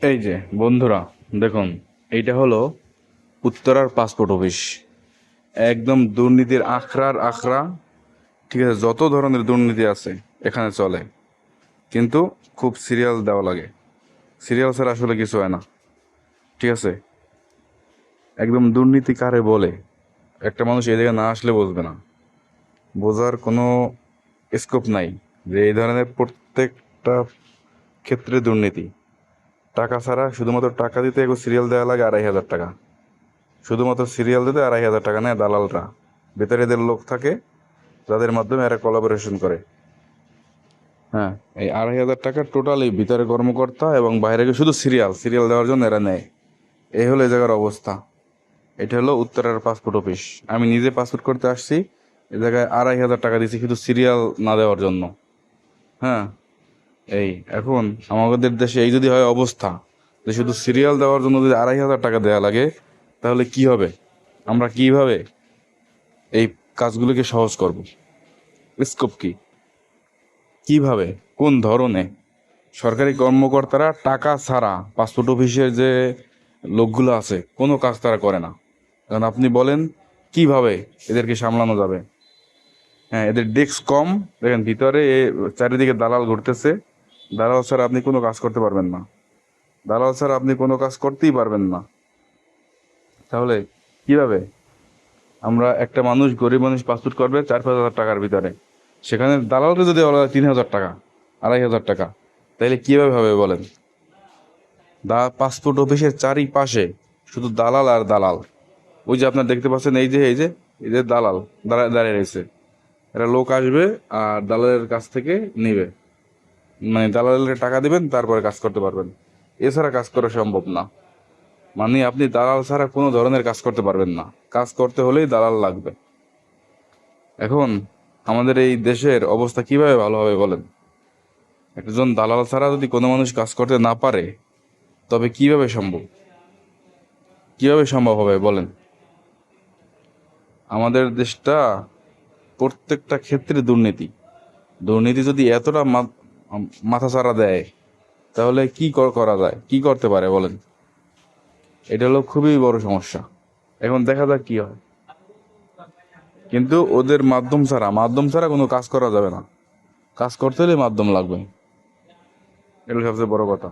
এই যে, বন্ধুরা, দেখুন, এইটা হলো উত্তরার পাসপোর্ট অফিস একদম দুর্নীতির আখড়ার আখড়া, ঠিক আছে, যত ধরনের দুর্নীতি আছে এখানে চলে। কিন্তু খুব সিরিয়াল দেওয়া লাগে। সিরিয়াল ছাড়া আসলে কিছু হয় না, ঠিক আছে? একদম দুর্নীতি কারে বলে? একটা মানুষ এই জায়গায় না আসলে বুঝবে না। বোঝার কোনো স্কোপ নাই যে এই ধরনের প্রত্যেকটা ক্ষেত্রে দুর্নীতি। টাকা ছাড়া শুধুমাত্র টাকা দিতে এগো সিরিয়াল দেওয়া লাগে আড়াই হাজার টাকা। শুধুমাত্র সিরিয়াল দিতে আড়াই হাজার টাকা নেয় দালালরা। ভেতরে এদের লোক থাকে, যাদের মাধ্যমে এরা কোলাবোরেশন করে। হ্যাঁ এই আড়াই হাজার টাকা টোটালি ভিতরে কর্মকর্তা এবং বাইরে গিয়ে শুধু সিরিয়াল সিরিয়াল দেওয়ার জন্য এরা নেয়। এই হলো এই জায়গার অবস্থা। এটা হলো উত্তরার পাসপোর্ট অফিস আমি নিজে পাসপোর্ট করতে আসছি, এ জায়গায় আড়াই হাজার টাকা দিয়েছি শুধু সিরিয়াল না দেওয়ার জন্য। হ্যাঁ এই, এখন আমাদের দেশে এই যদি হয় অবস্থা যে শুধু সিরিয়াল দেওয়ার জন্য যদি আড়াই হাজার টাকা দেওয়া লাগে, তাহলে কি হবে? আমরা কীভাবে এই কাজগুলোকে সহজ করব? স্কোপ কি? কীভাবে? কোন ধরনে? সরকারি কর্মকর্তারা টাকা ছাড়া পাসপোর্ট অফিসের যে লোকগুলো আছে, কোনো কাজ তারা করে না। কারণ আপনি বলেন, কীভাবে এদেরকে সামলানো যাবে? হ্যাঁ এদের ডেস্ক কম, দেখেন ভিতরে চারিদিকে দালাল ঘুরতেছে। দালাল ছাড়া আপনি কোনো কাজ করতে পারবেন না। দালাল ছাড়া আপনি কোনো কাজ করতেই পারবেন না। তাহলে কীভাবে? আমরা একটা মানুষ, গরিব মানুষ পাসপোর্ট করবে চার পাঁচ হাজার টাকার ভিতরে। সেখানে দালালকে যদি বলা তিন হাজার টাকা, আড়াই হাজার টাকা, তাইলে কীভাবে হবে বলেন? দা, পাসপোর্ট অফিসের চারিপাশে শুধু দালাল আর দালাল। ওই যে আপনার দেখতে পাচ্ছেন, এই যে এই যে এই যে দালাল দাঁড়ায় দাঁড়িয়ে রয়েছে। এরা লোক আসবে আর দালালের কাছ থেকে নেবে। মানে দালালের টাকা দিবেন, তারপরে কাজ করতে পারবেন। এছাড়া কাজ করা সম্ভব না। মানে আপনি দালাল ছাড়া কোনো ধরনের কাজ করতে পারবেন না। কাজ করতে হলেই দালাল লাগবে। এখন আমাদের এই দেশের অবস্থা কীভাবে ভালো হবে বলেন? একজন দালাল ছাড়া যদি কোনো মানুষ কাজ করতে না পারে, তবে কীভাবে সম্ভব? কীভাবে সম্ভব হবে বলেন? আমাদের দেশটা প্রত্যেকটা ক্ষেত্রে দুর্নীতি। দুর্নীতি যদি এতটা মা- মাথা ছাড়া দেয়। তাহলে কি করা যায়? কি করতে পারে বলেন? এটা হলো খুবই বড় সমস্যা। এখন দেখা যাক কি হয়। কিন্তু ওদের মাধ্যম ছাড়া মাধ্যম ছাড়া কোনো কাজ করা যাবে না। কাজ করতে হলে মাধ্যম লাগবে। এটা সবচেয়ে বড় কথা।